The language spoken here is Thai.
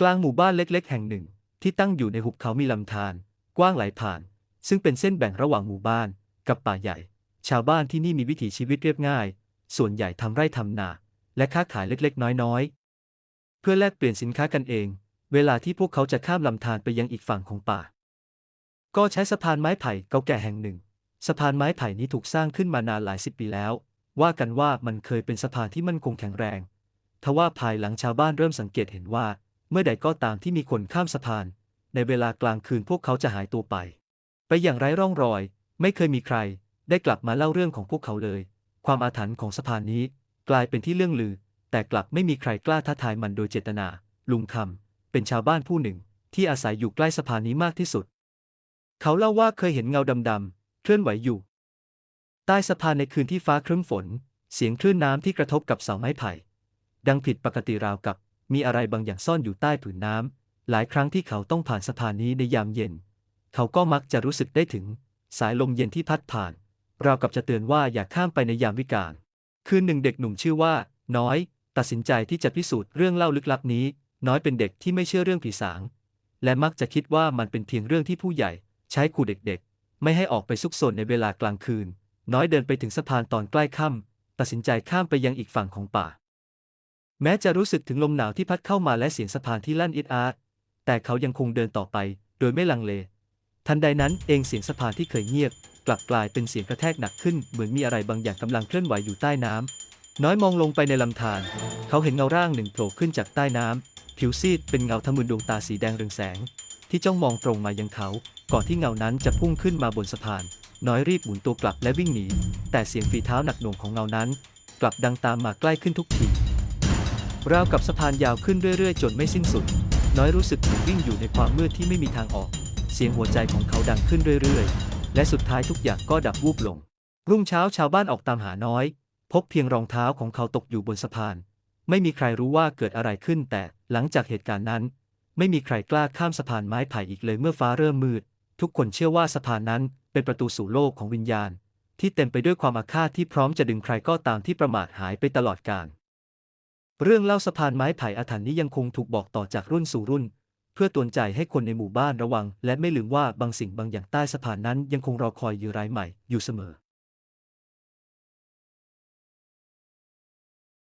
กลางหมู่บ้านเล็กๆ แห่งหนึ่ง ที่ตั้งอยู่ในหุบเขามีลำธารกว้างไหลผ่าน ซึ่งเป็นเส้นแบ่งระหว่างหมู่บ้านกับป่าใหญ่ ชาวบ้านที่นี่มีวิถีชีวิตเรียบง่าย ส่วนใหญ่ทำไร่ทำนา และค้าขายเล็กๆ น้อยๆ เพื่อแลกเปลี่ยนสินค้ากันเอง เวลาที่พวกเขาจะข้ามลำธารไปยังอีกฝั่งของป่า ก็ใช้สะพานไม้ไผ่เก่าแก่แห่งหนึ่ง สะพานไม้ไผ่นี้ถูกสร้างขึ้นมานานหลายสิบปีแล้ว ว่ากันว่ามันเคยเป็นสะพานที่มั่นคงแข็งแรง ทว่าภายหลังชาวบ้านเริ่มสังเกตเห็นว่า เมื่อใดก็ตามที่มีคนข้ามสะพาน ในเวลากลางคืนพวกเขาจะหายตัวไป ไปอย่างไร้ร่องรอย ไม่เคยมีใคร ได้กลับมาเล่าเรื่องของพวกเขาเลย ความอาถรรพ์ของสะพานนี้ กลายเป็นที่เรื่องลือ แต่กลับไม่มีใครกล้าท้าทายมันโดยเจตนา ลุงคำเป็นชาวบ้านผู้หนึ่ง ที่อาศัยอยู่ใกล้สะพานนี้มากที่สุด เขาเล่าว่าเคยเห็นเงาดำๆเคลื่อนไหวอยู่ ใต้สะพานในคืนที่ฟ้าครึ้มฝน เสียงคลื่นน้ำที่กระทบกับเสาไม้ไผ่ ดังผิดปกติราวกับ มีอะไรบางอย่างซ่อนอยู่ใต้ผืนน้ำ หลายครั้งที่เขาต้องผ่านสะพานนี้ในยามเย็น เขาก็มักจะรู้สึกได้ถึง สายลมเย็นที่พัดผ่าน ราวกับจะเตือนว่าอย่าข้ามไปในยามวิกาล คืนหนึ่งเด็กหนุ่มชื่อว่า น้อย ตัดสินใจที่จะพิสูจน์เรื่องเล่าลึกลับนี้ น้อยเป็นเด็กที่ไม่เชื่อเรื่องผีสาง และมักจะคิดว่ามันเป็นเพียงเรื่องที่ผู้ใหญ่ ใช้ขู่เด็กๆ ไม่ให้ออกไปซุกซนในเวลากลางคืน น้อยเดินไปถึงสะพานตอนใกล้ค่ำตัดสินใจข้ามไปยังอีกฝั่งของป่า แม้จะรู้สึกถึงลมหนาวที่พัดเข้ามาและเสียงสะพานที่ลั่นอิดอาร์แต่เขายังคงเดินต่อไปโดยไม่ลังเล ทันใดนั้นเองเสียงสะพานที่เคยเงียบ กลับกลายเป็นเสียงกระแทกหนักขึ้น เหมือนมีอะไรบางอย่างกำลังเคลื่อนไหวอยู่ใต้น้ำน้อยมองลงไปในลำธารเขาเห็นเงาร่างหนึ่งโผล่ขึ้นจากใต้น้ำผิวซีดเป็นเงาทะมึนดวงตาสีแดงเรืองแสง ที่จ้องมองตรงมายังเขา ก่อนที่เงานั้นจะพุ่งขึ้นมาบนสะพาน น้อยรีบหมุนตัวกลับและวิ่งหนีแต่เสียงฝีเท้าหนักหน่วงของเงานั้น กลับดังตามมาใกล้ขึ้นทุกที ราวกับสะพานยาวขึ้นเรื่อยๆ จนไม่สิ้นสุด น้อยรู้สึกเหมือนวิ่งอยู่ในความมืดที่ไม่มีทางออก เสียงหัวใจของเขาดังขึ้นเรื่อยๆ และสุดท้ายทุกอย่างก็ดับวูบลง รุ่งเช้าชาวบ้านออกตามหาน้อย พบเพียงรองเท้าของเขาตกอยู่บนสะพาน ไม่มีใครรู้ว่าเกิดอะไรขึ้น แต่หลังจากเหตุการณ์นั้น ไม่มีใครกล้าข้ามสะพานไม้ไผ่อีกเลยเมื่อฟ้าเริ่มมืด ทุกคนเชื่อว่าสะพานนั้นเป็นประตูสู่โลกของวิญญาณ ที่เต็มไปด้วยความอาฆาตที่พร้อมจะดึงใครก็ตามที่ประมาทหายไปตลอดกาล เรื่องเล่าสะพานไม้ไผ่อาถรรพ์นี้ยังคงถูกบอกต่อจากรุ่นสู่รุ่น เพื่อตวนใจให้คนในหมู่บ้านระวัง และไม่ลืมว่าบางสิ่งบางอย่างใต้สะพานนั้นยังคงรอคอยอยู่รายใหม่อยู่เสมอ